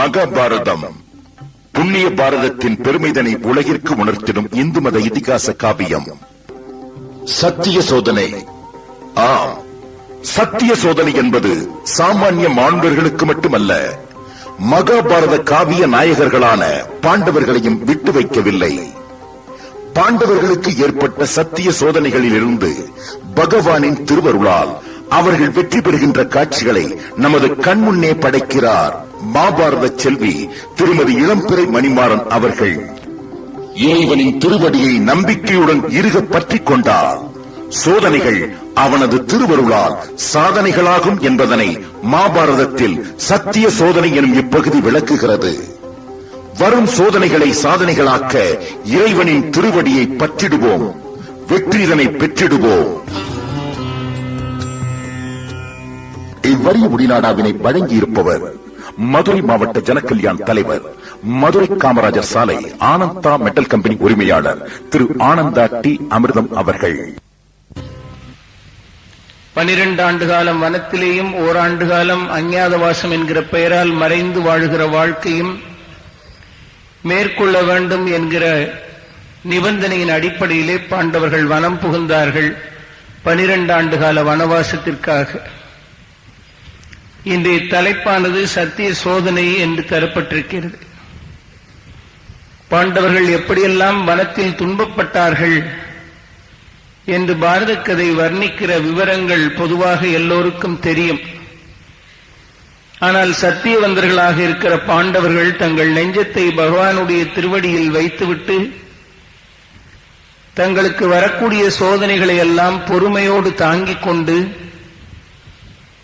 மகாபாரதம். புண்ணிய பாரதத்தின் பெருமைதனை உலகிற்கு உணர்த்திடும் இந்து மத இதிகாச காவியம். சத்திய சோதனை. ஆம். சத்திய சோதனை என்பது சாமானிய மாணவர்களுக்கு மட்டுமல்ல மகாபாரத காவிய நாயகர்களான பாண்டவர்களையும் விட்டு வைக்கவில்லை. பாண்டவர்களுக்கு ஏற்பட்ட சத்திய சோதனைகளிலிருந்து பகவானின் திருவருளால் அவர்கள் வெற்றி பெறுகின்ற காட்சிகளை நமது கண்முன்னே படைக்கிறார் மாபாரத செல்வி திருமதி இளம்பிறை மணிமாறன் அவர்கள். இறைவனின் திருவடியை நம்பிக்கையுடன் இருக பற்றிக் கொண்டார். சோதனைகள் அவனது திருவருளால் சாதனைகளாகும் என்பதனை மாபாரதத்தில் சத்திய சோதனை எனும் இப்பகுதி விளக்குகிறது. வரும் சோதனைகளை சாதனைகளாக்க இறைவனின் திருவடியை பற்றிடுவோம். வெற்றிதனை பெற்றிடுவோம். இவ்வரிய முடிநாடாவினை வழங்கியிருப்பவர் மதுரை மாவட்ட ஜனகல்யாண் தலைவர் மதுரை காமராஜர் சாலை ஆனந்தா மெட்டல் கம்பெனி உரிமையாளர் திரு ஆனந்தா டி. அமிர்தம் அவர்கள். பனிரெண்டு ஆண்டு காலம் வனத்திலேயும் ஓராண்டு காலம் அஞ்ஞாதவாசம் என்கிற பெயரால் மறைந்து வாழுகிற வாழ்க்கையும் மேற்கொள்ள வேண்டும் என்கிற நிபந்தனையின் அடிப்படையிலே பாண்டவர்கள் வனம் புகுந்தார்கள் பனிரெண்டு ஆண்டு கால வனவாசத்திற்காக. இன்றைய தலைப்பானது சத்திய சோதனை என்று தரப்பட்டிருக்கிறது. பாண்டவர்கள் எப்படியெல்லாம் வனத்தில் துன்பப்பட்டார்கள் என்று பாரத கதை வர்ணிக்கிற விவரங்கள் பொதுவாக எல்லோருக்கும் தெரியும். ஆனால் சத்தியவந்தர்களாக இருக்கிற பாண்டவர்கள் தங்கள் நெஞ்சத்தை பகவானுடைய திருவடியில் வைத்துவிட்டு தங்களுக்கு வரக்கூடிய சோதனைகளை எல்லாம் பொறுமையோடு தாங்கிக் கொண்டு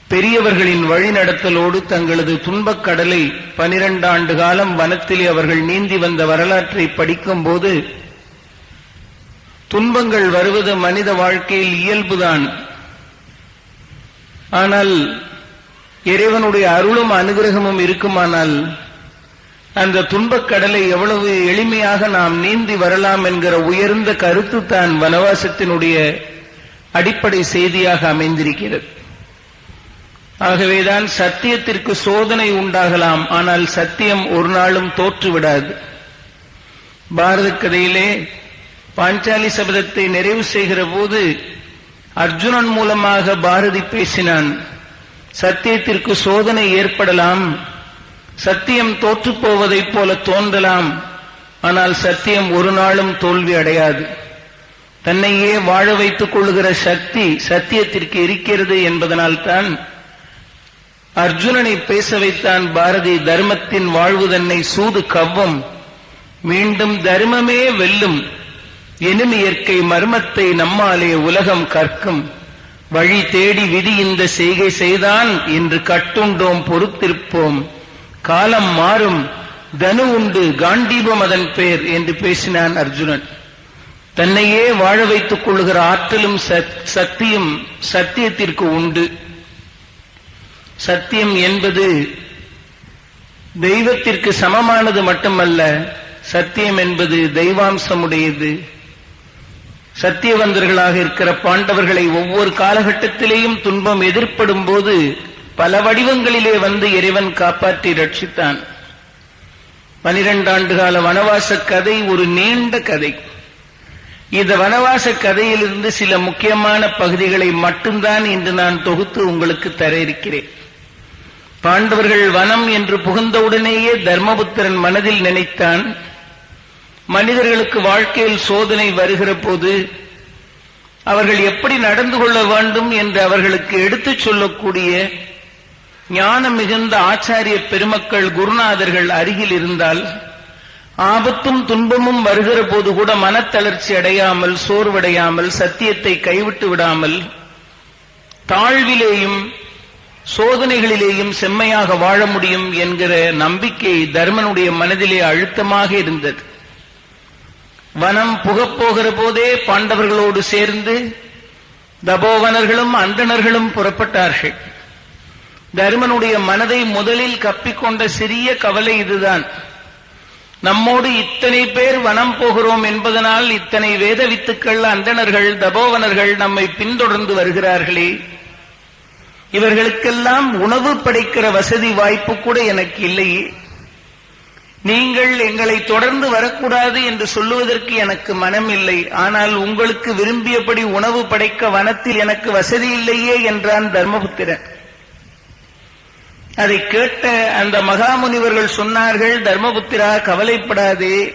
பெரியவர்களின் வழிநடத்தலோடு தங்களது துன்பக் கடலை பனிரெண்டு ஆண்டு காலம் வனத்திலே அவர்கள் நீந்தி வந்த வரலாற்றை படிக்கும்போது துன்பங்கள் வருவது மனித வாழ்க்கையில் இயல்புதான். ஆனால் இறைவனுடைய அருளும் அனுகிரகமும் இருக்குமானால் அந்த துன்பக் கடலை எவ்வளவு எளிமையாக நாம் நீந்தி வரலாம் என்கிற உயர்ந்த கருத்து தான் வனவாசத்தினுடைய அடிப்படை செய்தியாக அமைந்திருக்கிறது. ஆகவேதான் சத்தியத்திற்கு சோதனை உண்டாகலாம். ஆனால் சத்தியம் ஒரு நாளும் தோற்றுவிடாது. பாரத கதையிலே பாஞ்சாலி சபதத்தை நிறைவு செய்கிற போது அர்ஜுனன் மூலமாக பாரதி பேசினான் சத்தியத்திற்கு சோதனை ஏற்படலாம். சத்தியம் தோற்றுப்போவதைப் போல தோன்றலாம். ஆனால் சத்தியம் ஒரு நாளும் தோல்வி அடையாது. தன்னையே வாழ வைத்துக் கொள்ளுகிற சக்தி சத்தியத்திற்கு இருக்கிறது என்பதனால்தான் அர்ஜுனனை பேச வைத்தான் பாரதி தர்மத்தின் வாழ்வு தன்னை சூது கவ்வும். மீண்டும் தர்மமே வெல்லும். எனும் இயற்கை மர்மத்தை நம்மாலே உலகம் கற்கும். வழி தேடி விதி இந்த செய்கை செய்தான் என்று கட்டுண்டோம் பொறுத்திருப்போம். காலம் மாறும். தனு உண்டு காண்டீபம் அதன் பேர் என்று பேசினான் அர்ஜுனன். தன்னையே வாழ வைத்துக் கொள்ளுகிற ஆற்றலும் சக்தியும் சத்தியத்திற்கு உண்டு. சத்தியம் என்பது தெய்வத்திற்கு சமமானது மட்டுமல்ல சத்தியம் என்பது தெய்வாம்சமுடையது. சத்தியவந்தர்களாக இருக்கிற பாண்டவர்களை ஒவ்வொரு காலகட்டத்திலேயும் துன்பம் எதிர்ப்படும் போது பல வடிவங்களிலே வந்து இறைவன் காப்பாற்றி ரட்சித்தான். பனிரெண்டாண்டு கால வனவாச கதை ஒரு நீண்ட கதை. இந்த வனவாச கதையிலிருந்து சில முக்கியமான பகுதிகளை மட்டும்தான் இன்று நான் தொகுத்து உங்களுக்கு தர இருக்கிறேன். பாண்டவர்கள் வனம் என்று புகுந்தவுடனேயே தர்மபுத்திரன் மனதில் நினைத்தான். மனிதர்களுக்கு வாழ்க்கையில் சோதனை வருகிற போது அவர்கள் எப்படி நடந்து கொள்ள வேண்டும் என்று அவர்களுக்கு எடுத்துச் சொல்லக்கூடிய ஞானம் மிகுந்த ஆச்சாரிய பெருமக்கள் குருநாதர்கள் அருகில் இருந்தால் ஆபத்தும் துன்பமும் வருகிற போது கூட மனத்தளர்ச்சி அடையாமல் சோர்வடையாமல் சத்தியத்தை கைவிட்டு விடாமல் தாழ்விலேயும் சோதனைகளிலேயும் செம்மையாக வாழ முடியும் என்கிற நம்பிக்கை தர்மனுடைய மனதிலே அழுத்தமாக இருந்தது. வனம் புகப்போகிற போதே பாண்டவர்களோடு சேர்ந்து தபோவனர்களும் அந்தணர்களும் புறப்பட்டார்கள். தர்மனுடைய மனதை முதலில் கப்பிக்கொண்ட சிறிய கவலை இதுதான். நம்மோடு இத்தனை பேர் வனம் போகிறோம் என்பதனால் இத்தனை வேத வித்துக்கள் அந்தணர்கள் தபோவனர்கள் நம்மை பின்தொடர்ந்து வருகிறார்களே. இவர்களுக்கெல்லாம் உணவு படைக்கிற வசதி வாய்ப்பு கூட எனக்கு இல்லையே. நீங்கள் எங்களை தொடர்ந்து வரக்கூடாது என்று சொல்லுவதற்கு எனக்கு மனம் இல்லை ஆனால் உங்களுக்கு விரும்பியபடி உணவு படைக்க வனத்தில் எனக்கு வசதி இல்லையே என்றான் தர்மபுத்திரன். அதை கேட்ட அந்த மகாமுனிவர்கள் சொன்னார்கள் தர்மபுத்திரா கவலைப்படாதே.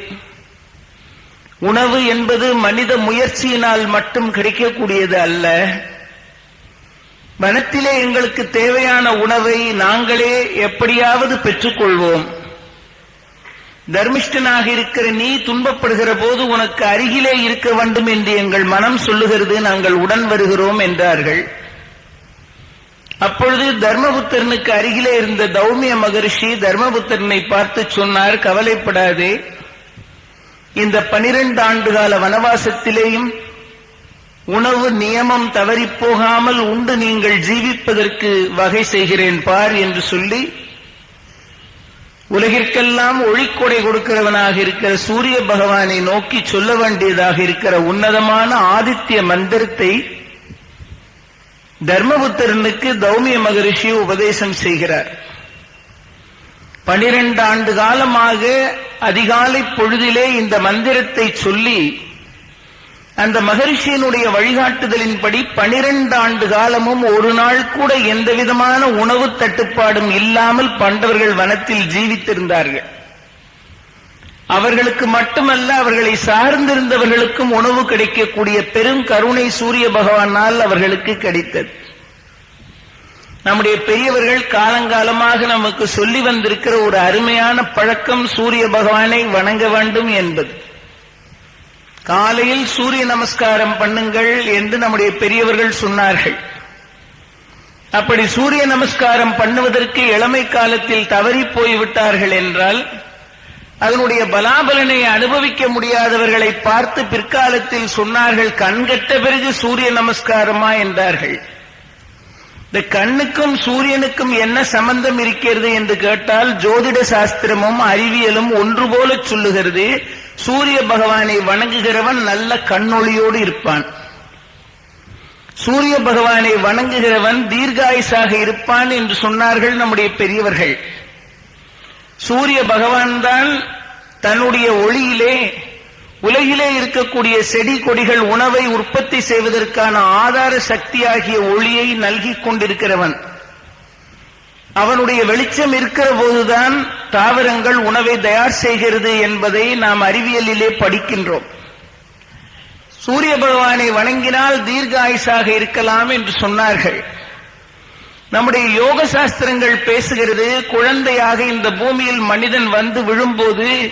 உணவு என்பது மனித முயற்சியினால் மட்டும் கிடைக்கக்கூடியது அல்ல. வனத்திலே எங்களுக்கு தேவையான உணவை நாங்களே எப்படியாவது பெற்றுக்கொள்வோம். தர்மிஷ்டனாக இருக்கிற நீ துன்பப்படுகிற போது உனக்கு அருகிலே இருக்க வேண்டும் என்று எங்கள் மனம் சொல்லுகிறது நாங்கள் உடன் வருகிறோம் என்றார்கள். அப்பொழுது தர்மபுத்திரனுக்கு அருகிலே இருந்த தௌமிய மகரிஷி தர்மபுத்திரனை பார்த்து சொன்னார் கவலைப்படாதே. இந்த பனிரெண்டு ஆண்டு கால வனவாசத்திலேயும் உணவு நியமம் தவறிப் போகாமல் உண்டு நீங்கள் ஜீவிப்பதற்கு வகை செய்கிறேன் பார் என்று சொல்லி உலகிற்கெல்லாம் ஒளிக்கொடை கொடுக்கிறவனாக இருக்கிற சூரிய பகவானை நோக்கி சொல்ல வேண்டியதாக இருக்கிற உன்னதமான ஆதித்ய மந்திரத்தை தர்மபுத்திரனுக்கு தௌமிய மகரிஷி உபதேசம் செய்கிறார். பனிரெண்டு ஆண்டு காலமாக அதிகாலை பொழுதிலே இந்த மந்திரத்தை சொல்லி அந்த மகரிஷியினுடைய வழிகாட்டுதலின்படி பனிரெண்டு ஆண்டு காலமும் ஒரு நாள் கூட எந்த விதமான உணவு தட்டுப்பாடும் இல்லாமல் பண்டவர்கள் வனத்தில் ஜீவித்திருந்தார்கள். அவர்களுக்கு மட்டுமல்ல அவர்களை சார்ந்திருந்தவர்களுக்கும் உணவு கிடைக்கக்கூடிய பெரும் கருணை சூரிய பகவானால் அவர்களுக்கு கிடைத்தது. நம்முடைய பெரியவர்கள் காலங்காலமாக நமக்கு சொல்லி வந்திருக்கிற ஒரு அருமையான பழக்கம் சூரிய பகவானை வணங்க வேண்டும் என்பது. காலையில் சூரிய நமஸ்காரம் பண்ணுங்கள் என்று நம்முடைய பெரியவர்கள் சொன்னார்கள். அப்படி சூரிய நமஸ்காரம் பண்ணுவதற்கு இளமை காலத்தில் தவறி போய்விட்டார்கள் என்றால் அதனுடைய பலாபலனை அனுபவிக்க முடியாதவர்களை பார்த்து பிற்காலத்தில் சொன்னார்கள் கண்கட்ட பிறகு சூரிய நமஸ்காரமா? என்றார்கள். இந்த கண்ணுக்கும் சூரியனுக்கும் என்ன சம்பந்தம் இருக்கிறது என்று கேட்டால் ஜோதிட சாஸ்திரமும் அறிவியலும் ஒன்று போல சொல்லுகிறது. சூரிய பகவானை வணங்குகிறவன் நல்ல கண்ணொளியோடு இருப்பான். சூரிய பகவானை வணங்குகிறவன் தீர்காயுசாக இருப்பான் என்று சொன்னார்கள் நம்முடைய பெரியவர்கள். சூரிய பகவான் தான் தன்னுடைய ஒளியிலே உலகிலே இருக்கக்கூடிய செடி கொடிகள் உணவை உற்பத்தி செய்வதற்கான ஆதார சக்தியாகிய ஒளியை நல்கிக் கொண்டிருக்கிறவன். அவனுடைய வெளிச்சம் இருக்கிற போதுதான் தாவரங்கள் உணவை தயார் செய்கிறது என்பதை நாம் அறிவியலிலே படிக்கின்றோம். சூரிய பகவானை வணங்கினால் தீர்க்க இருக்கலாம் என்று சொன்னார்கள். நம்முடைய யோக சாஸ்திரங்கள் பேசுகிறது குழந்தையாக இந்த பூமியில் மனிதன் வந்து விழும்போது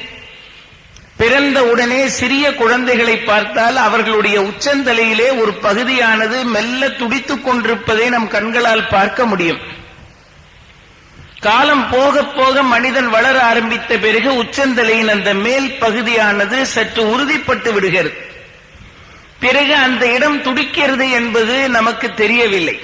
பிறந்த உடனே சிறிய குழந்தைகளை பார்த்தால் அவர்களுடைய உச்சந்தலையிலே ஒரு பகுதியானது மெல்ல துடித்துக் கொண்டிருப்பதை நம் கண்களால் பார்க்க முடியும். காலம் போக போக மனிதன் வளர ஆரம்பித்த பிறகு உச்சந்தலையின் அந்த மேல் பகுதியானது சற்று உறுதிப்பட்டு விடுகிறது. பிறகு அந்த இடம் துடிக்கிறது என்பது நமக்கு தெரியவில்லை.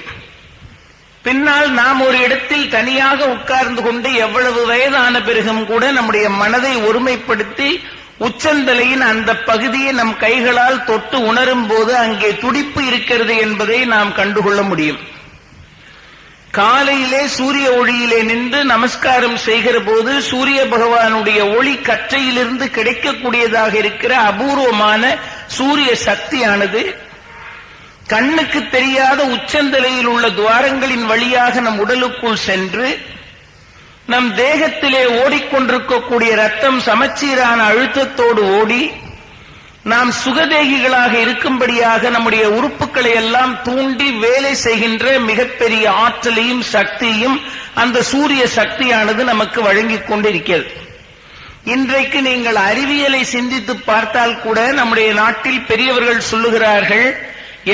பின்னால் நாம் ஒரு இடத்தில் தனியாக உட்கார்ந்து கொண்டு எவ்வளவு வயதான பிறகும் கூட நம்முடைய மனதை ஒருமைப்படுத்தி உச்சந்தலையின் அந்த பகுதியை நம் கைகளால் தொட்டு உணரும் போது அங்கே துடிப்பு இருக்கிறது என்பதை நாம் கண்டுகொள்ள முடியும். காலையிலே சூரிய ஒளியிலே நின்று நமஸ்காரம் செய்கிற போது சூரிய பகவானுடைய ஒளி கற்றையிலிருந்து கிடைக்கக்கூடியதாக இருக்கிற அபூர்வமான சூரிய சக்தியானது கண்ணுக்கு தெரியாத உச்சந்தலையில் உள்ள துவாரங்களின் வழியாக நம் உடலுக்குள் சென்று நம் தேகத்திலே ஓடிக்கொண்டிருக்கக்கூடிய ரத்தம் சமச்சீரான அழுத்தத்தோடு ஓடி நாம் சுகதேகிகளாக இருக்கும்படியாக நம்முடைய உறுப்புகளை எல்லாம் தூண்டி வேலை செய்கின்ற மிகப்பெரிய ஆற்றலையும் சக்தியும் அந்த சூரிய சக்தியானது நமக்கு வழங்கிக் கொண்டிருக்கிறது. இன்றைக்கு நீங்கள் அறிவியலை சிந்தித்து பார்த்தால் கூட நம்முடைய நாட்டில் பெரியவர்கள் சொல்லுகிறார்கள்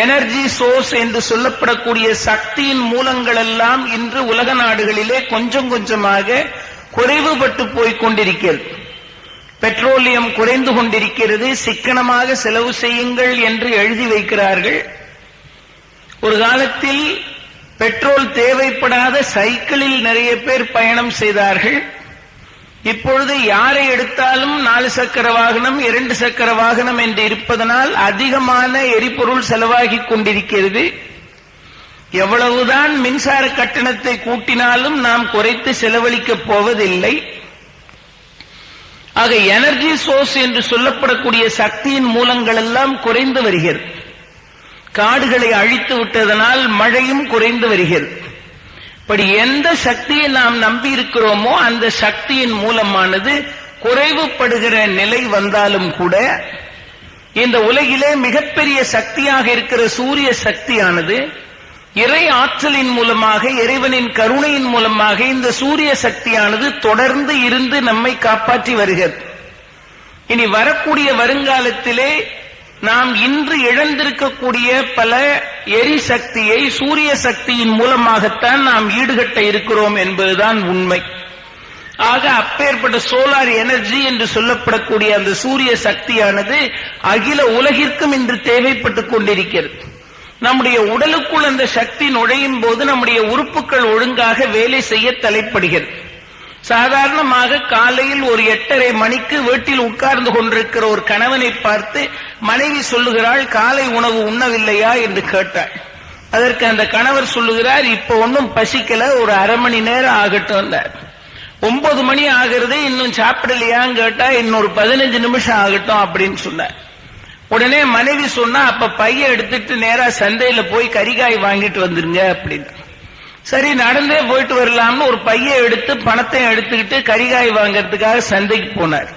எனர்ஜி சோர்ஸ் என்று சொல்லப்படக்கூடிய சக்தியின் மூலங்கள் எல்லாம் இன்று உலக நாடுகளிலே கொஞ்சம் கொஞ்சமாக குறைவுபட்டு போய்க் கொண்டிருக்கிறது. பெட்ரோலியம் குறைந்து கொண்டிருக்கிறது சிக்கனமாக செலவு செய்யுங்கள் என்று எழுதி வைக்கிறார்கள். ஒரு காலத்தில் பெட்ரோல் தேவைப்படாத சைக்கிளில் நிறைய பேர் பயணம் செய்தார்கள். இப்பொழுது யாரை எடுத்தாலும் நாலு சக்கர வாகனம் இரண்டு சக்கர வாகனம் என்று இருப்பதனால் அதிகமான எரிபொருள் செலவாகிக் கொண்டிருக்கிறது. எவ்வளவுதான் மின்சார கட்டணத்தை கூட்டினாலும் நாம் குறைத்து செலவழிக்கப் போவதில்லை. ஆக எனர்ஜி சோர்ஸ் என்று சொல்லப்படக்கூடிய சக்தியின் மூலங்கள் எல்லாம் குறைந்து வருகிறது. காடுகளை அழித்து விட்டதனால் மழையும் குறைந்து வருகிறது. இப்படி எந்த சக்தியை நாம் நம்பி இருக்கிறோமோ அந்த சக்தியின் மூலமானது குறைவுபடுகிற நிலை வந்தாலும் கூட இந்த உலகிலே மிகப்பெரிய சக்தியாக இருக்கிற சூரிய சக்தியானது இறை ஆற்றலின் மூலமாக இறைவனின் கருணையின் மூலமாக இந்த சூரிய சக்தியானது தொடர்ந்து இருந்து நம்மை காப்பாற்றி வருகிறது. இனி வரக்கூடிய வருங்காலத்திலே நாம் இன்று இழந்திருக்கக்கூடிய பல எரிசக்தியை சூரிய சக்தியின் மூலமாகத்தான் நாம் ஈடுகட்ட இருக்கிறோம் என்பதுதான் உண்மை. ஆக அப்பேற்பட்ட சோலார் எனர்ஜி என்று சொல்லப்படக்கூடிய அந்த சூரிய சக்தியானது அகில உலகிற்கும் இன்று தேவைப்பட்டுக் கொண்டிருக்கிறது. நம்முடைய உடலுக்குள் அந்த சக்தி நுழையும் போது நம்முடைய உறுப்புகள் ஒழுங்காக வேலை செய்ய தலைப்படுகிறது. சாதாரணமாக காலையில் ஒரு எட்டரை மணிக்கு வீட்டில் உட்கார்ந்து கொண்டிருக்கிற ஒரு கணவனை பார்த்து மனைவி சொல்லுகிறாள் காலை உணவு உண்ணவில்லையா? என்று கேட்டாள். அதற்கு அந்த கணவர் சொல்லுகிறார் இப்ப ஒன்னும் பசிக்கல ஒரு அரை மணி நேரம் ஆகட்டும் ஒன்பது மணி ஆகிறது இன்னும் சாப்பிடலையான்னு கேட்டா இன்னொரு பதினஞ்சு நிமிஷம் ஆகட்டும் அப்படின்னு சொன்னார். உடனே மனைவி சொன்னா அப்ப பைய எடுத்துட்டு நேரா சந்தையில போய் கறிகாய் வாங்கிட்டு வந்துருங்க அப்படின்னு. சரி நடந்தே போயிட்டு வரலாம்னு ஒரு பைய எடுத்து பணத்தை எடுத்துக்கிட்டு கறிகாய் வாங்கறதுக்காக சந்தைக்கு போனார்.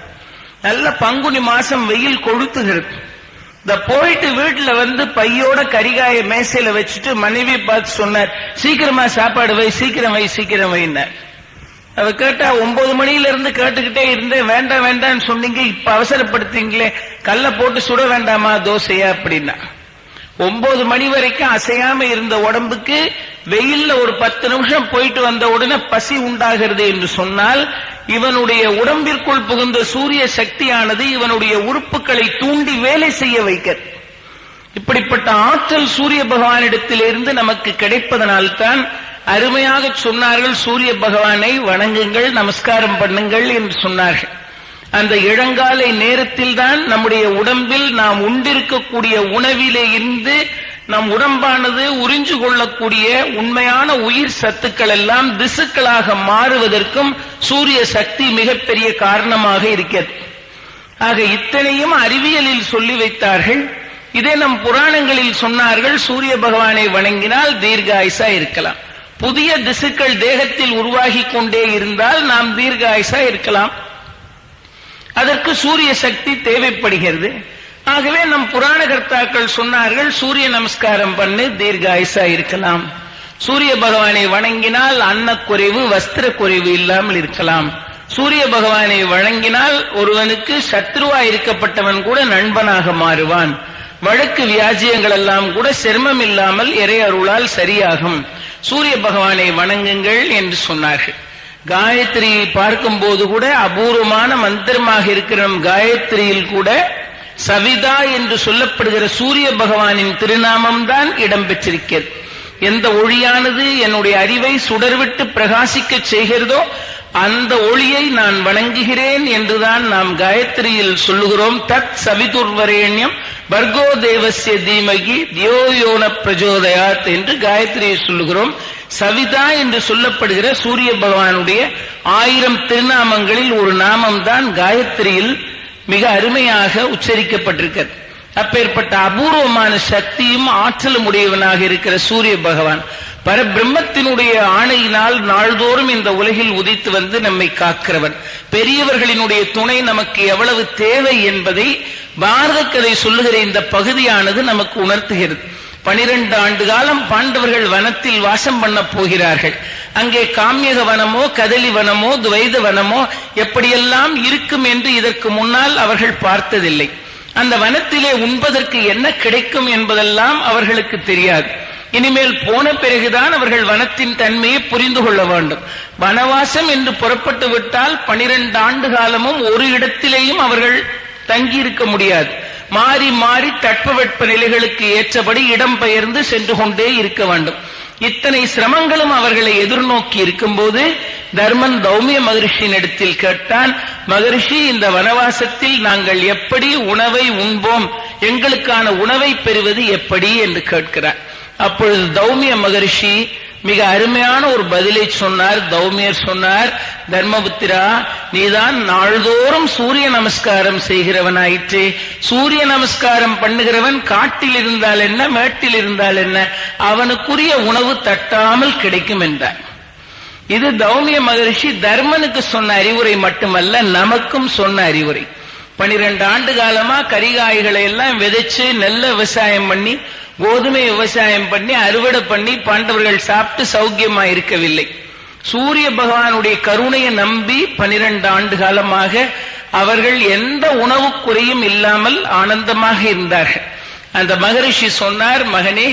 நல்ல பங்குனி மாசம் வெயில் கொளுத்துகிறது. இந்த போயிட்டு வீட்டுல வந்து பையோட கரிகாய மேசையில வச்சுட்டு மனைவி பார்த்து சொன்னார் சீக்கிரமா சாப்பாடு வை சீக்கிரம் வை சீக்கிரம் வைன்னார். அவ கேட்டா ஒன்பது மணியில இருந்து கேட்டுக்கிட்டே இருந்தேன். வேண்டாம் வேண்டாம்னு சொன்னீங்க. இப்ப அவசரப்படுத்தீங்களே. கல்ல போட்டு சுட வேண்டாமா தோசையா அப்படின்னா. ஒன்பது மணி வரைக்கும் அசையாம இருந்த உடம்புக்கு வெயில்ல ஒரு பத்து நிமிஷம் போயிட்டு வந்த உடனே பசி உண்டாகிறது என்று சொன்னால் இவனுடைய உடம்பிற்குள் புகுந்த சூரிய சக்தியானது இவனுடைய உறுப்புகளை தூண்டி வேலை செய்ய வைக்க இப்படிப்பட்ட ஆற்றல் சூரிய பகவானிடத்திலிருந்து நமக்கு கிடைப்பதனால்தான் அருமையாக சொன்னார்கள் சூரிய பகவானை வணங்குங்கள் நமஸ்காரம் பண்ணுங்கள் என்று சொன்னார்கள். அந்த இளங்காலை நேரத்தில் தான் நம்முடைய உடம்பில் நாம் உண்டிருக்கக்கூடிய உணவிலே இருந்து நம் உடம்பானது உறிஞ்சு கொள்ளக்கூடிய உண்மையான உயிர் சத்துக்கள் எல்லாம் திசுக்களாக மாறுவதற்கும் சூரிய சக்தி மிகப்பெரிய காரணமாக இருக்கிறது. ஆக இத்தனையும் அறிவியலில் சொல்லி வைத்தார்கள். இதே நம் புராணங்களில் சொன்னார்கள் சூரிய பகவானை வணங்கினால் தீர்காயுசா இருக்கலாம். புதிய திசுக்கள் தேகத்தில் உருவாகி கொண்டே இருந்தால் நாம் தீர்காயுசா இருக்கலாம். அதற்கு சூரிய சக்தி தேவைப்படுகிறது. ஆகவே நம் புராண கர்த்தாக்கள் சொன்னார்கள் சூரிய நமஸ்காரம் பண்ணு தீர்காயுசா இருக்கலாம். சூரிய பகவானை வணங்கினால் அன்னக்குறைவு வஸ்திர குறைவு இல்லாமல் இருக்கலாம். சூரிய பகவானை வழங்கினால் ஒருவனுக்கு சத்ருவா இருக்கப்பட்டவன் கூட நண்பனாக மாறுவான். வழக்கு வியாஜியங்கள் எல்லாம் கூட சிரமம் இல்லாமல் இறை அருளால் சரியாகும். சூரிய பகவானை வணங்குங்கள் என்று சொன்னார்கள். காயத்ரியை பார்க்கும்போது கூட அபூர்வமான மந்திரமாக இருக்கிற நம் காயத்ரியில் கூட சவிதா என்று சொல்லப்படுகிற சூரிய பகவானின் திருநாமம் தான் இடம்பெற்றிருக்கிறது. எந்த ஒளியானது என்னுடைய அறிவை சுடர்விட்டு பிரகாசிக்க செய்கிறதோ அந்த ஒளியை நான் வணங்குகிறேன் என்றுதான் நாம் காயத்ரியில் சொல்லுகிறோம். தத் சவிதுர்வரேண்யம் பர்கோ தேவசிய தீமகி தியோயோன பிரஜோதயாத் என்று காயத்ரியை சொல்லுகிறோம். சவிதா என்று சொல்லப்படுகிற சூரிய பகவானுடைய ஆயிரம் திருநாமங்களில் ஒரு நாமம் தான் காயத்ரியில் மிக அருமையாக உச்சரிக்கப்பட்டிருக்கிறது. அப்பேற்பட்ட அபூர்வமான சக்தியும் ஆற்றலும் உடையவனாக இருக்கிற சூரிய பகவான். பரபிரம்மத்தினுடைய ஆணையினால் நாள்தோறும் இந்த உலகில் உதித்து வந்து நம்மை காக்கிறவன். பெரியவர்களினுடைய துணை நமக்கு எவ்வளவு தேவை என்பதை பாரத கதை சொல்லுகிற இந்த பகுதியானது நமக்கு உணர்த்துகிறது. பனிரெண்டு ஆண்டு காலம் பாண்டவர்கள் வனத்தில் வாசம் பண்ண போகிறார்கள். அங்கே காமியக வனமோ கதலி வனமோ துவைத வனமோ எப்படியெல்லாம் இருக்கும் என்று இதற்கு முன்னால் அவர்கள் பார்த்ததில்லை. அந்த வனத்திலே உண்பதற்கு என்ன கிடைக்கும் என்பதெல்லாம் அவர்களுக்கு தெரியாது. இனிமேல் போன பிறகுதான் அவர்கள் வனத்தின் தன்மையை புரிந்து கொள்ள வேண்டும். வனவாசம் என்று புறப்பட்டு விட்டால் பனிரெண்டு ஆண்டு காலமும் ஒரு இடத்திலேயும் அவர்கள் தங்கியிருக்க முடியாது. மாறி மாறி தட்பவெட்ப நிலைகளுக்கு ஏற்றபடி இடம் பெயர்ந்து சென்று கொண்டே இருக்க வேண்டும். இத்தனை சிரமங்களும் அவர்களை எதிர்நோக்கி இருக்கும்போது தர்மன் தௌமிய மகரிஷியின் இடத்தில் கேட்டான் மகரிஷி இந்த வனவாசத்தில் நாங்கள் எப்படி உணவை உண்போம்? எங்களுக்கான உணவை பெறுவது எப்படி? என்று கேட்கிறார். அப்பொழுது தௌமிய மகரிஷி மிக அருமையான ஒரு பதிலை சொன்னார். தௌமியர் சொன்னார் தர்மபுத்திரா நீதான் நாள்தோறும் சூரிய நமஸ்காரம் செய்கிறவனாயிற்று. சூரிய நமஸ்காரம் பண்ணுகிறவன் காட்டில் இருந்தால் என்ன மேட்டில் இருந்தால் என்ன? அவனுக்குரிய உணவு தட்டாமல் கிடைக்கும் என்றார். இது தௌமிய மகரிஷி தர்மனுக்கு சொன்ன அறிவுரை மட்டுமல்ல நமக்கும் சொன்ன அறிவுரை. பனிரெண்டு ஆண்டு காலமா கரிகாய்களை எல்லாம் விதைச்சு நெல்ல விவசாயம் பண்ணி கோதுமை விவசாயம் பண்ணி அறுவடை பண்ணி பாண்டவர்கள் சாப்பிட்டு சௌக்கியமா இருக்கவில்லை. சூரிய பகவானுடைய கருணையை நம்பி பனிரெண்டு ஆண்டு காலமாக அவர்கள் எந்த உணவு குறையும் இல்லாமல் ஆனந்தமாக இருந்தார்கள். அந்த மகரிஷி சொன்னார் மகனே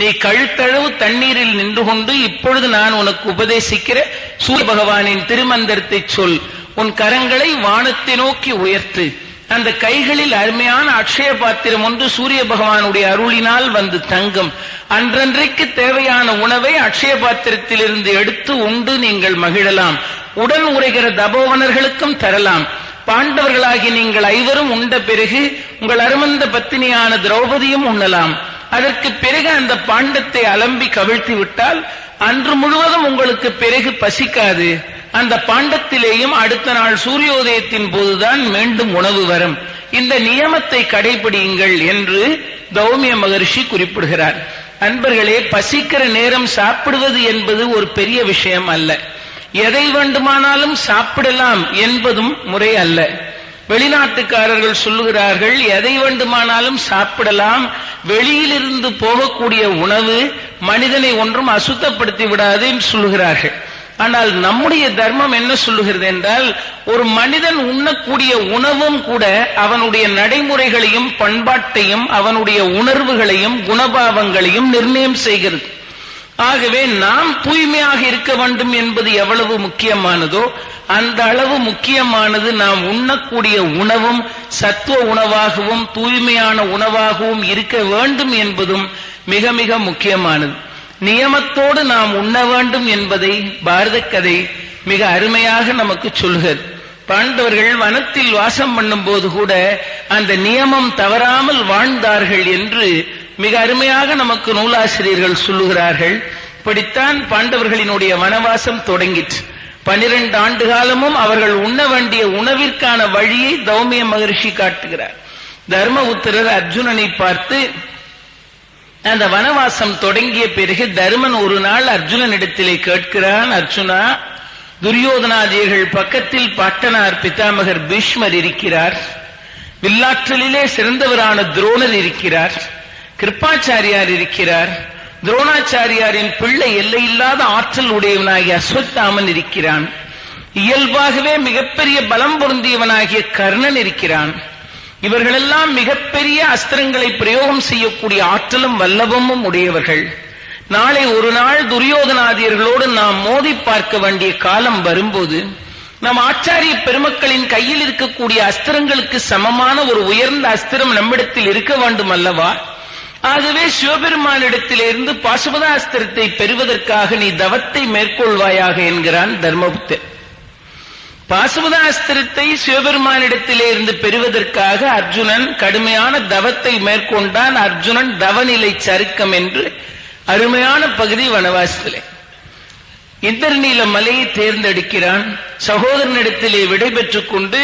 நீ கழுத்தளவு தண்ணீரில் நின்று கொண்டு இப்பொழுது நான் உனக்கு உபதேசிக்கிற சூரிய பகவானின் திருமந்திரத்தை சொல். உன் கரங்களை வானத்தை நோக்கி உயர்த்து. அந்த கைகளில் அருமையான அக்ஷய பாத்திரம் ஒன்று சூரிய பகவானுடைய அருளினால் வந்து தங்கும். அன்றன்றைக்கு தேவையான உணவை அக்ஷய பாத்திரத்திலிருந்து எடுத்து உண்டு நீங்கள் மகிழலாம். உடன் உரைகிற தபோவனர்களுக்கும் தரலாம். பாண்டவர்களாகி நீங்கள் ஐவரும் உண்ட பிறகு உங்கள் அருமந்த பத்தினியான திரௌபதியும் உண்ணலாம். அதற்கு பிறகு அந்த பாண்டத்தை அலம்பி கவிழ்த்தி விட்டால் அன்று முழுவதும் உங்களுக்கு பிறகு பசிக்காது. அந்த பாண்டத்திலேயும் அடுத்த நாள் சூரியோதயத்தின் போதுதான் மீண்டும் உணவு வரும். இந்த நியமத்தை கடைபிடியுங்கள் என்று தௌமிய மகர்ஷி குறிப்பிடுகிறார். அன்பர்களே பசிக்கிற நேரம் சாப்பிடுவது என்பது ஒரு பெரிய விஷயம் அல்ல. எதை வேண்டுமானாலும் சாப்பிடலாம் என்பதும் முறை அல்ல. வெளிநாட்டுக்காரர்கள் சொல்லுகிறார்கள் எதை வேண்டுமானாலும் சாப்பிடலாம். வெளியிலிருந்து போகக்கூடிய உணவு மனிதனை ஒன்றும் அசுத்தப்படுத்தி விடாது என்று சொல்லுகிறார்கள். ஆனால் நம்முடைய தர்மம் என்ன சொல்லுகிறது என்றால் ஒரு மனிதன் உண்ணக்கூடிய உணவும் கூட அவனுடைய நடைமுறைகளையும் பண்பாட்டையும் அவனுடைய உணர்வுகளையும் குணபாவங்களையும் நிர்ணயம் செய்கிறது. ஆகவே நாம் தூய்மையாக இருக்க வேண்டும் என்பது எவ்வளவு முக்கியமானதோ அந்த அளவு முக்கியமானது நாம் உண்ணக்கூடிய உணவும் சத்துவ உணவாகவும் தூய்மையான உணவாகவும் இருக்க வேண்டும் என்பதும் மிக மிக முக்கியமானது. நியமத்தோடு நாம் உண்ண வேண்டும் என்பதை பாரத கதை மிக அருமையாக நமக்கு சொல்கிறது. பாண்டவர்கள் வனத்தில் வாசம் பண்ணும் போது கூட அந்த நியமம் தவறாமல் வாழ்ந்தார்கள் என்று மிக அருமையாக நமக்கு நூலாசிரியர்கள் சொல்லுகிறார்கள். இப்படித்தான் பாண்டவர்களினுடைய வனவாசம் தொடங்கிற்று. பனிரெண்டு ஆண்டு காலமும் அவர்கள் உண்ண வேண்டிய உணவிற்கான வழியை தௌமிய மகர்ஷி காட்டுகிறார். தர்மபுத்திரர் அர்ஜுனனை பார்த்து அந்த வனவாசம் தொடங்கிய பிறகு தருமன் ஒரு நாள் அர்ஜுனனிடத்திலே கேட்கிறான் அர்ஜுனா துரியோதனாதியர்கள் பக்கத்தில் பாட்டனார் பிதாமகர் பீஷ்மர் இருக்கிறார். வில்லாற்றலிலே சிறந்தவரான துரோணர் இருக்கிறார். கிருப்பாச்சாரியார் இருக்கிறார். துரோணாச்சாரியாரின் பிள்ளை எல்லையில்லாத ஆற்றல் உடையவனாகிய அஸ்வத்தாமன் இருக்கிறான். இயல்பாகவே மிகப்பெரிய பலம் பொருந்தியவனாகிய கர்ணன் இருக்கிறான். இவர்களெல்லாம் மிகப்பெரிய அஸ்திரங்களை பிரயோகம் செய்யக்கூடிய ஆற்றலும் வல்லபமும் உடையவர்கள். நாளை ஒரு நாள் துரியோதனாதியர்களோடு நாம் மோதி பார்க்க வேண்டிய காலம் வரும்போது நம் ஆச்சாரிய பெருமக்களின் கையில் இருக்கக்கூடிய அஸ்திரங்களுக்கு சமமான ஒரு உயர்ந்த அஸ்திரம் நம்மிடத்தில் இருக்க வேண்டும் அல்லவா ஆகவே சிவபெருமானிடத்திலிருந்து பாசுபதாஸ்திரத்தை பெறுவதற்காக நீ தவத்தை மேற்கொள்வாயாக என்கிறான் தர்மபுத்தர். பாசுபதாஸ்திரத்தை சிவபெருமானிடத்திலே இருந்து பெறுவதற்காக அர்ஜுனன் கடுமையான தவத்தை மேற்கொண்டான். அர்ஜுனன் தவநிலை சருக்கம் என்று அருமையான பகுதி வனவாசத்திலே. இந்திரநீல மலையை தேர்ந்தெடுக்கிறான். சகோதரனிடத்திலே விடைபெற்றுக் கொண்டு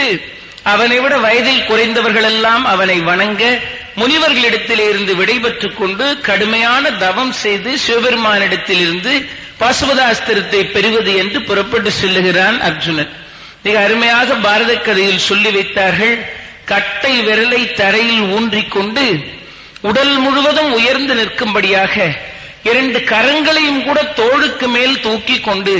அவனை விட வயதில் குறைந்தவர்களெல்லாம் அவனை வணங்க முனிவர்களிடத்திலே இருந்து விடைபெற்றுக் கொண்டு கடுமையான தவம் செய்து சிவபெருமானிடத்திலிருந்து பாசுபதாஸ்திரத்தை பெறுவது என்று புறப்பட்டு செல்லுகிறான் அர்ஜுனன். மிக அருமையாக பாரத கதையில் சொல்லி வைத்தார்கள். கட்டை விரலை தரையில் ஊன்றிக்கொண்டு உடல் முழுவதும் உயர்ந்து நிற்கும்படியாக இரண்டு கரங்களையும் கூட தோளுக்கு மேல் தூக்கி கொண்டு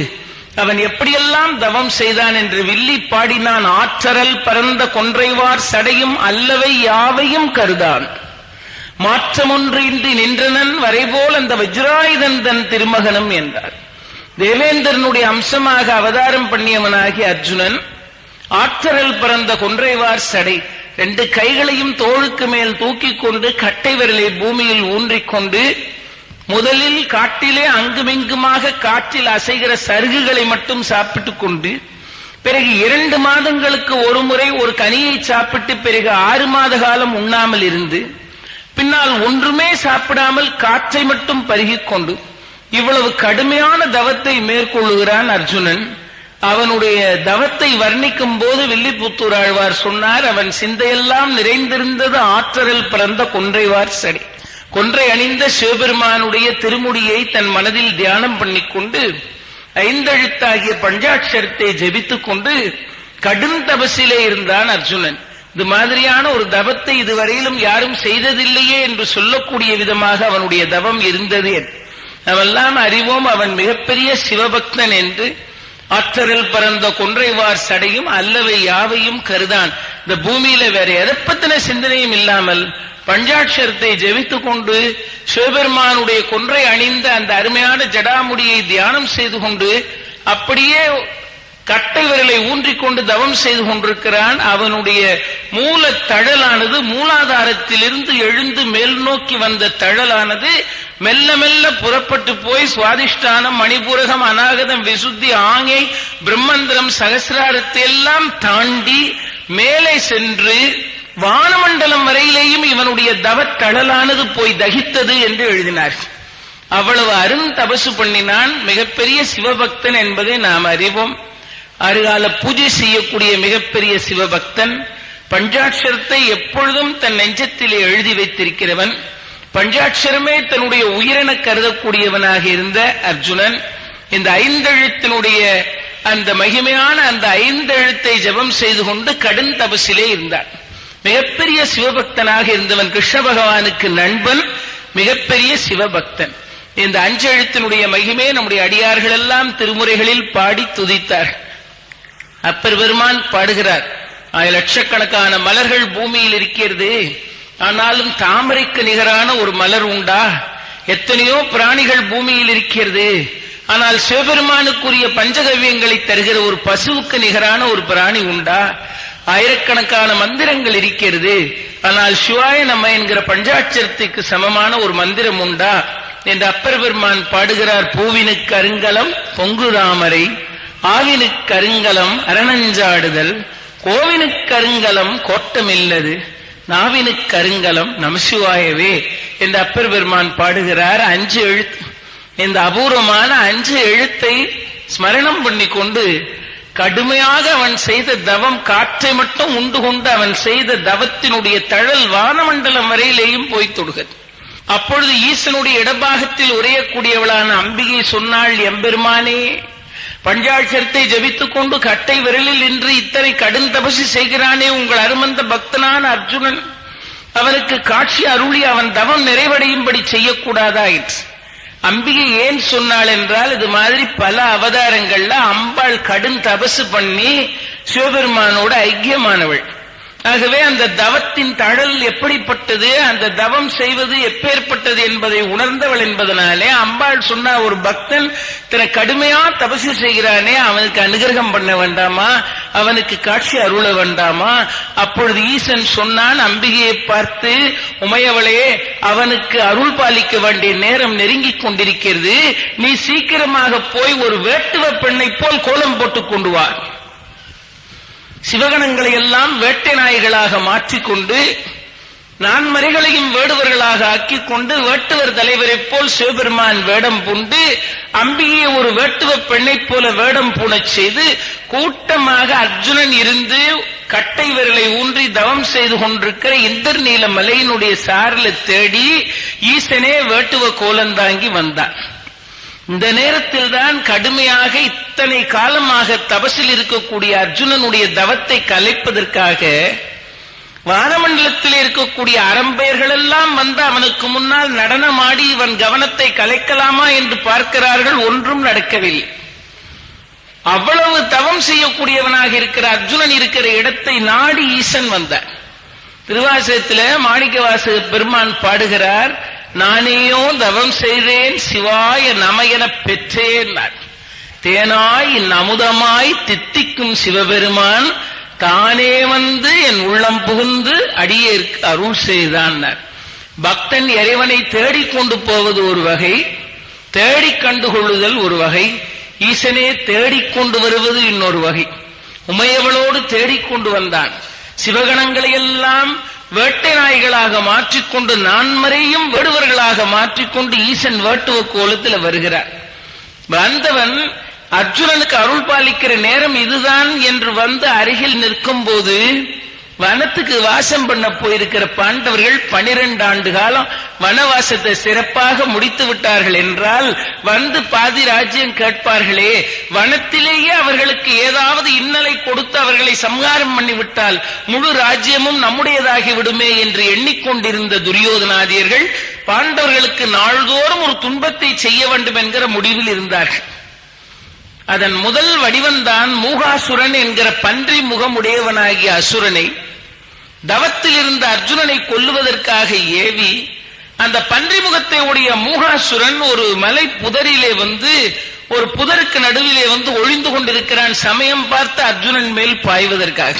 அவன் எப்படியெல்லாம் தவம் செய்தான் என்று வில்லி பாடினான். ஆற்றரல் பரந்த கொன்றைவார் சடையும் அல்லவை யாவையும் கருதான். மாற்றமொன்றின்றி நின்றனன் வரைபோல் அந்த வஜ்ராயுதன் தன் திருமகனும் என்றார். தேவேந்திரனுடைய அம்சமாக அவதாரம் பண்ணியவனாகிய அர்ஜுனன் ஆற்றரல் பிறந்த கொன்றைவார் சடை ரெண்டு கைகளையும் தோளுக்கு மேல் தூக்கி கொண்டு கட்டை விரலை பூமியில் ஊன்றிக்கொண்டு முதலில் காட்டிலே அங்குமிங்குமாக காற்றில் அசைகிற சருகுகளை மட்டும் சாப்பிட்டுக் கொண்டு பிறகு இரண்டு மாதங்களுக்கு ஒரு முறை ஒரு கனியை சாப்பிட்டு பிறகு ஆறு மாத காலம் உண்ணாமல் இருந்து பின்னால் ஒன்றுமே சாப்பிடாமல் காற்றை மட்டும் பருகிக் கொண்டு இவ்வளவு கடுமையான தவத்தை மேற்கொள்ளுகிறான் அர்ஜுனன். அவனுடைய தவத்தை வர்ணிக்கும் போது வில்லிபுத்தூர் ஆழ்வார் சொன்னார் அவன் சிந்தையெல்லாம் நிறைந்திருந்தது ஆற்றலில் பிறந்த கொன்றைவார் சரி. கொன்றை அணிந்த சிவபெருமானுடைய திருமுடியை தன் மனதில் தியானம் பண்ணிக்கொண்டு ஐந்தெழுத்தாகிய பஞ்சாட்சரத்தை ஜெபித்துக் கொண்டு கடும் தபசிலே இருந்தான் அர்ஜுனன். இது மாதிரியான ஒரு தவத்தை இதுவரையிலும் யாரும் செய்ததில்லையே என்று சொல்லக்கூடிய விதமாக அவனுடைய தவம் இருந்தது நாமெல்லாம் அறிவோம் அவன் மிகப்பெரிய சிவபக்தன் என்று. ஆற்றரில் பறந்த கொன்றைவார் சடையும் அல்லவை யாவையும் கருதான். இந்த பூமியில வேற எதை பத்தின சிந்தனையும் இல்லாமல் பஞ்சாட்சரத்தை ஜெபித்துக் கொண்டு சிவபெருமானுடைய கொன்றை அணிந்த அந்த அருமையான ஜடாமுடியை தியானம் செய்து கொண்டு அப்படியே கட்டை விரலை ஊன்றிக்கொண்டு தவம் செய்து கொண்டிருக்கிறான். அவனுடைய மூல தழலானது மூலாதாரத்திலிருந்து எழுந்து மேல் நோக்கி வந்த தழலானது மெல்ல மெல்ல புறப்பட்டு போய் சுவாதிஷ்டானம் மணிபூரகம் அநாகதம் விசுத்தி ஆங்கை பிரம்மந்திரம் சகசிராரத்தை எல்லாம் தாண்டி மேலே சென்று வானமண்டலம் வரையிலேயும் இவனுடைய தவத்தழலானது போய் தகித்தது என்று எழுதினார். அவ்வளவு அரும் தபசு பண்ணினான். மிகப்பெரிய சிவபக்தன் என்பதை நாம் அறிவோம். அருகால பூஜை செய்யக்கூடிய மிகப்பெரிய சிவபக்தன். பஞ்சாட்சரத்தை எப்பொழுதும் தன் நெஞ்சத்திலே எழுதி வைத்திருக்கிறவன். பஞ்சாட்சரமே தன்னுடைய உயிரென கருதக்கூடியவனாக இருந்த அர்ஜுனன் இந்த ஐந்தெழுத்தினுடைய அந்த மகிமையான அந்த ஐந்தெழுத்தை ஜெபம் செய்து கொண்டு கடும் தபசிலே இருந்தான். மிகப்பெரிய சிவபக்தனாக இருந்தவன் கிருஷ்ண பகவானுக்கு நண்பன் மிகப்பெரிய சிவபக்தன். இந்த அஞ்செழுத்தினுடைய மகிமே நம்முடைய அடியார்கள் எல்லாம் திருமுறைகளில் பாடி துதித்தார். அப்பர் பெருமான் பாடுகிறார் லட்சக்கணக்கான மலர்கள் பூமியில் இருக்கிறது ஆனாலும் தாமரைக்கு நிகரான ஒரு மலர் உண்டா? எத்தனையோ பிராணிகள் பூமியில் இருக்கிறது. ஆனால் சிவபெருமானுக்குரிய பஞ்சகவியங்களை தருகிற ஒரு பசுவுக்கு நிகரான ஒரு பிராணி உண்டா? ஆயிரக்கணக்கான மந்திரங்கள் இருக்கிறது. ஆனால் சிவாய நம்ம என்கிற பஞ்சாட்சரத்துக்கு சமமான ஒரு மந்திரம் உண்டா? என்று அப்பர் பெருமான் பாடுகிறார். பூவினுக்கு அருங்கலம் பொங்கு தாமரை ஆவினுக்கு அருங்கலம் அரணஞ்சாடுதல் கோவினுக்கு அருங்கலம் கோட்டமில்லது. நாவினுக்கு அருங்கலம் நமசிவாயவே என்று அப்பர் பெருமான் பாடுகிறார். அஞ்சு எழுத்து. இந்த அபூர்வமான அஞ்சு எழுத்தை ஸ்மரணம் பண்ணி கொண்டு கடுமையாக அவன் செய்த தவம் காற்றை மட்டும் உண்டு கொண்டு அவன் செய்த தவத்தினுடைய தழல் வானமண்டலம் வரையிலேயும் போய் தொடுகிறது. அப்பொழுது ஈசனுடைய இடபாகத்தில் உரையக்கூடியவளான அம்பிகை சொன்னாள் எம்பெருமானே பஞ்சாட்சரத்தை ஜபித்துக் கொண்டு கட்டை விரலில் நின்று இத்தனை கடும் தபசு செய்கிறானே உங்கள் அருமந்த பக்தனான அர்ஜுனன். அவனுக்கு காட்சி அருளி அவன் தவம் நிறைவடையும்படி செய்யக்கூடாதாயிற்று அம்பிகை ஏன் சொன்னாள் என்றால் இது மாதிரி பல அவதாரங்கள்ல அம்பாள் கடும் தபசு பண்ணி சிவபெருமானோட ஐக்கியமானவள். ஆகவே அந்த தவத்தின் தழல் எப்படிப்பட்டது அந்த தவம் செய்வது எப்பேற்பட்டது என்பதை உணர்ந்தவள் என்பதனாலே அம்பாள் சொன்ன ஒரு பக்தன் தன கடுமையா தபசு செய்கிறானே அவனுக்கு அனுகிரகம் பண்ண வேண்டாமா அவனுக்கு காட்சி அருள வேண்டாமா? அப்பொழுது ஈசன் சொன்னான் அம்பிகையை பார்த்து உமையவளே அவனுக்கு அருள் பாலிக்க வேண்டிய நேரம் நெருங்கிக் கொண்டிருக்கிறது. நீ சீக்கிரமாக போய் ஒரு வேட்டுவ பெண்ணை போல் கோலம் போட்டுக் கொண்டு வா. சிவகணங்களை எல்லாம் வேட்டை நாய்களாக மாற்றிக்கொண்டு நான்மறைகளையும் வேடுவர்களாக ஆக்கிக் கொண்டு வேட்டுவர் தலைவரைப் போல் சிவபெருமான் வேடம் பூண்டு அம்பிகையை ஒரு வேட்டுவ பெண்ணைப் போல வேடம் பூணச் செய்து கூட்டமாக அர்ஜுனன் இருந்து கட்டை விரலை ஊன்றி தவம் செய்து கொண்டிருக்கிற இந்தர் நீல மலையினுடைய சாரல தேடி ஈசனே வேட்டுவ கோலந்தாங்கி வந்தான். இந்த நேரத்தில் தான் கடுமையாக இத்தனை காலமாக தபசில் இருக்கக்கூடிய அர்ஜுனனுடைய தவத்தை கலைப்பதற்காக வானமண்டலத்தில் இருக்கக்கூடிய அறம்பெயர்கள் எல்லாம் வந்து அவனுக்கு முன்னால் நடனமாடி இவன் கவனத்தை கலைக்கலாமா என்று பார்க்கிறார்கள். ஒன்றும் நடக்கவில்லை. அவ்வளவு தவம் செய்யக்கூடியவனாக இருக்கிற அர்ஜுனன் இருக்கிற இடத்தை நாடி ஈசன் வந்தார் திருவாசகத்தில மாணிக்கவாசக பெருமான் பாடுகிறார் நானேயோ தவம் செய்தேன் சிவாய என பெற்றேன். தேனாய் நமுதமாய் தித்திக்கும் சிவபெருமான் தானே வந்து என் உள்ளம் புகுந்து அடியேற்கு அருள் செய்தான். பக்தன் இறைவனை தேடிக்கொண்டு போவது ஒரு வகை தேடிக் கண்டுகொள்ளுதல் ஒரு வகை ஈசனே தேடிக்கொண்டு வருவது இன்னொரு வகை. உமையவளோடு தேடிக்கொண்டு வந்தான். சிவகணங்களை எல்லாம் வேட்டை நாய்களாக மாற்றிக்கொண்டு நான்மறையும் வேடுவர்களாக மாற்றிக்கொண்டு ஈசன் வேட்டுவ கோலத்தில் வருகிறார். வந்தவன் அர்ஜுனனுக்கு அருள் பாலிக்கிற நேரம் இதுதான் என்று வந்து அருகில் நிற்கும் போது வனத்துக்கு வாசம் பண்ண போயிருக்கிற பாண்டவர்கள் பனிரெண்டு ஆண்டு காலம் வனவாசத்தை சிறப்பாக முடித்து விட்டார்கள் என்றால் வந்து பாதி ராஜ்யம் கேட்பார்களே. வனத்திலேயே அவர்களுக்கு ஏதாவது இன்னலை கொடுத்து அவர்களை சம்ஹாரம் பண்ணிவிட்டால் முழு ராஜ்யமும் நம்முடையதாகி விடுமே என்று எண்ணிக்கொண்டிருந்த துரியோதனாதியர்கள் பாண்டவர்களுக்கு நாள்தோறும் ஒரு துன்பத்தை செய்ய வேண்டும் என்கிற முடிவில் இருந்தார்கள். அதன் முதல் வடிவம்தான் மூகாசுரன் என்கிற பன்றி முகமுடையவனாகிய அசுரனை. தவத்தில் இருந்த அர்ஜுனனை கொல்லுவதற்காக ஏவி அந்த பன்றி முகத்தை உடைய மூகாசுரன் ஒரு மலை புதரிலே வந்து ஒரு புதருக்கு நடுவிலே வந்து ஒளிந்து கொண்டிருக்கிறான் சமயம் பார்த்து அர்ஜுனன் மேல் பாய்வதற்காக.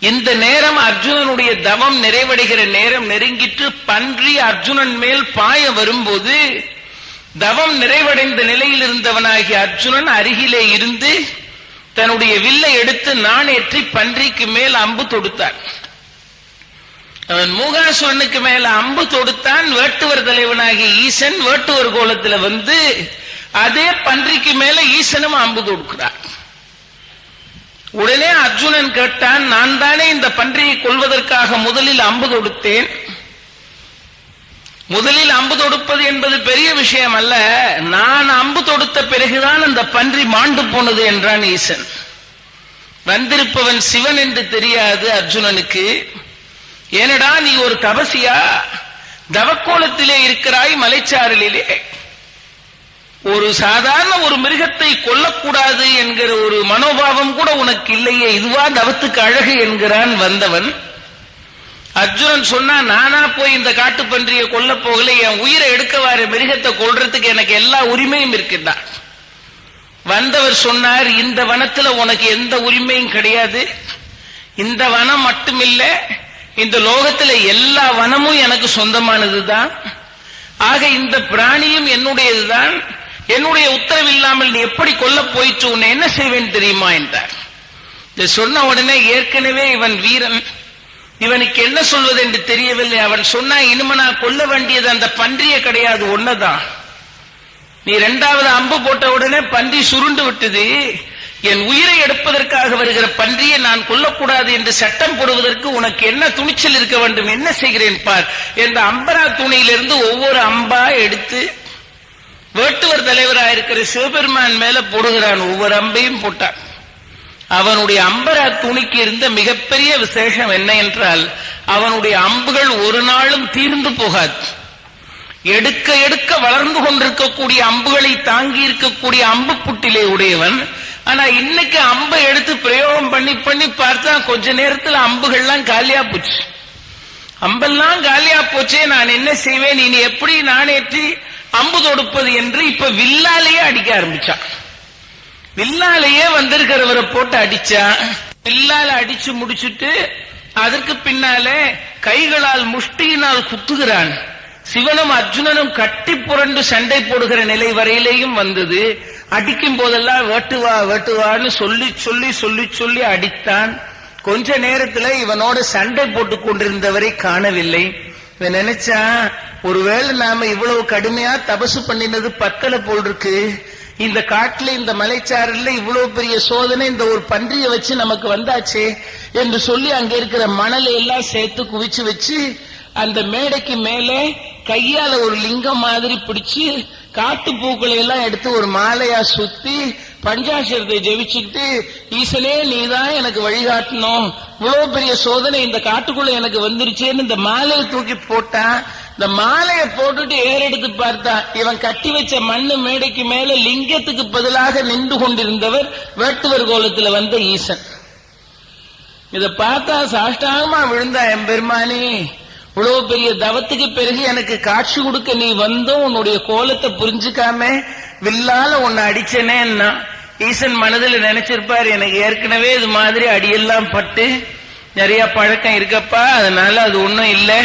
இந்த நேரம் அர்ஜுனனுடைய தவம் நிறைவடைகிற நேரம் நெருங்கிற்று பன்றி அர்ஜுனன் மேல் பாய வரும்போது தவம் நிறைவடைந்த நிலையில் இருந்தவனாகிய அர்ஜுனன் அருகிலே இருந்து தன்னுடைய வில்லை எடுத்து நாணேற்றி பன்றிக்கு மேல் அம்பு தொடுத்தான். அவன் மூகாசுரனுக்கு மேல அம்பு தொடுத்தான். வேட்டுவர் தலைவனாகிய ஈசன் வேட்டுவர் கோலத்துல வந்து அதே பன்றிக்கு மேல ஈசனும் அம்பு தொடுக்கிறான். உடனே அர்ஜுனன் கேட்டான் நான் தானே இந்த பன்றியை கொள்வதற்காக முதலில் அம்பு தொடுத்தேன். முதலில் அம்பு தொடுப்பது என்பது பெரிய விஷயம் அல்ல நான் அம்பு தொடுத்த பிறகுதான் அந்த பன்றி மாண்டு போனது என்றான் ஈசன். வந்திருப்பவன் சிவன் என்று தெரியாது அர்ஜுனனுக்கு. ஏனடா நீ ஒரு தபசியா? தவக்கோலத்திலே இருக்கிறாய் மலைச்சாரலிலே. ஒரு சாதாரண ஒரு மிருகத்தை கொல்லக்கூடாது என்கிற ஒரு மனோபாவம் கூட உனக்கு இல்லையே. இதுவா தவத்துக்கு அழகு என்கிறான் வந்தவன். அர்ஜுனன் சொன்னா நானா போய் இந்த காட்டு பன்றியை கொல்ல போகல என் உயிரை எடுக்க வர மிருகத்தை கொல்றதுக்கு எனக்கு எல்லா உரிமையும் இருக்குதான் வந்தவர் சொன்னார் இந்த வனத்துல உனக்கு எந்த உரிமையும் கிடையாது. இந்த வனம் மட்டுமில்ல இந்த லோகத்துல எல்லா வனமும் எனக்கு சொந்தமானதுதான். ஆக இந்த பிராணியும் என்னுடையதுதான். என்னுடைய உத்தரவு இல்லாமல் நீ எப்படி கொல்ல போயிற்று? உன்னை என்ன செய்வேன் தெரியுமா? என்றார். இதை சொன்ன உடனே ஏற்கனவே இவன் வீரன் இவனுக்கு என்ன சொல்வது என்று தெரியவில்லை. அவன் சொன்னா இனிமே நான் கொல்ல வேண்டியது அந்த பன்றிய கிடையாது ஒன்னதான் நீ இரண்டாவது அம்பு போட்ட உடனே பன்றி சுருண்டு விட்டது. என் உயிரை எடுப்பதற்காக வருகிற பன்றியை நான் கொல்லக்கூடாது என்று சட்டம் போடுவதற்கு உனக்கு என்ன துணிச்சல் இருக்க வேண்டும்? என்ன செய்கிறேன் பார் என்ற அம்பரா துணியிலிருந்து ஒவ்வொரு அம்பா எடுத்து வேட்டுவர் தலைவராக இருக்கிற சிவபெருமான் மேல போடுகிறான். ஒவ்வொரு அம்பையும் போட்டான். அவனுடைய அம்பரா துணிக்கு இருந்த மிகப்பெரிய விசேஷம் என்ன என்றால் அவனுடைய அம்புகள் ஒரு நாளும் தீர்ந்து போகாது. எடுக்க எடுக்க வளர்ந்து கொண்டிருக்கக்கூடிய அம்புகளை தாங்கி இருக்கக்கூடிய அம்பு புட்டிலே உடையவன். ஆனா இன்னைக்கு அம்பை எடுத்து பிரயோகம் பண்ணி பண்ணி பார்த்தா கொஞ்ச நேரத்துல அம்புகள்லாம் காலியா போச்சு. அம்பெல்லாம் காலியா போச்சே நான் என்ன செய்வேன்? இனி எப்படி நானேற்றி அம்பு தொடுப்பது என்று இப்ப வில்லாலேயே அடிக்க ஆரம்பிச்சான். பின்னாலேயே வந்திருக்கிறவரை போட்டு அடிச்சா பின்னால அடிச்சு முடிச்சுட்டு அதற்கு பின்னாலே கைகளால் முஷ்டியினால் குத்துகிறான். சிவனும் அர்ஜுனனும் கட்டி புரண்டு சண்டை போடுகிற நிலை வரையிலேயும் வந்தது. அடிக்கும் போதெல்லாம் வேட்டுவா வேட்டுவான்னு சொல்லி சொல்லி சொல்லி சொல்லி அடித்தான். கொஞ்ச நேரத்துல இவனோட சண்டை போட்டுக் கொண்டிருந்தவரை காணவில்லை. இவன் நினைச்சா ஒருவேளை நாம இவ்வளவு கடுமையா தபசு பண்ணினது பத்தல போல் இருக்கு. இந்த காட்டுல இந்த மலைச்சாரல்ல இவ்வளவு பெரிய சோதனை இந்த ஒரு பன்றியை வச்சு நமக்கு வந்தாச்சு என்று சொல்லி அங்க இருக்கிற மணலை எல்லாம் சேர்த்து குவிச்சு வச்சு அந்த மேடைக்கு மேலே கையால ஒரு லிங்கம் மாதிரி பிடிச்சு காட்டு பூக்களை எல்லாம் எடுத்து ஒரு மாலையா சுத்தி பஞ்சாசரத்தை ஜெபிச்சுக்கிட்டு ஈசனே நீதான் எனக்கு வழிகாட்டணும் இவ்வளவு பெரிய சோதனை இந்த காட்டுக்குள்ள எனக்கு வந்துருச்சேன்னு இந்த மாலையை தூக்கி போட்டான் இந்த மாலையை போட்டுட்டு ஏறெடுத்து பார்த்தா இவன் கட்டி வச்ச மண்ணு மேடைக்கு மேல லிங்கத்துக்கு பதிலாக நின்று கொண்டிருந்தவர் வேட்டுவர் கோலத்துல வந்த ஈசன். இத பார்த்தா சாஷ்டாகமா விழுந்தா என் பெருமானே இவ்வளவு பெரிய தவத்துக்கு பிறகு எனக்கு காட்சி கொடுக்க நீ வந்தும் உன்னுடைய கோலத்தை புரிஞ்சுக்காம வில்லால உன்னை அடிச்சனேன்னா ஈசன் மனதில் நினைச்சிருப்பார் எனக்கு ஏற்கனவே இது மாதிரி அடியெல்லாம் பட்டு நிறைய பழக்கம் இருக்கப்பா அதனால அது ஒண்ணும் இல்லை.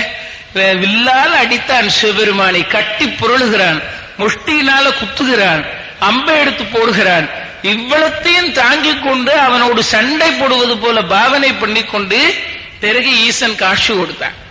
வில்லால் அடித்தான் சிவபெருமானை. கட்டி புரளுகிறான். முஷ்டியினால குத்துகிறான். அம்பை எடுத்து போடுகிறான். இவ்வளத்தையும் தாங்கிக் கொண்டு அவனோடு சண்டை போடுவது போல பாவனை பண்ணிக்கொண்டு பிறகு ஈசன் காட்சி கொடுத்தான்.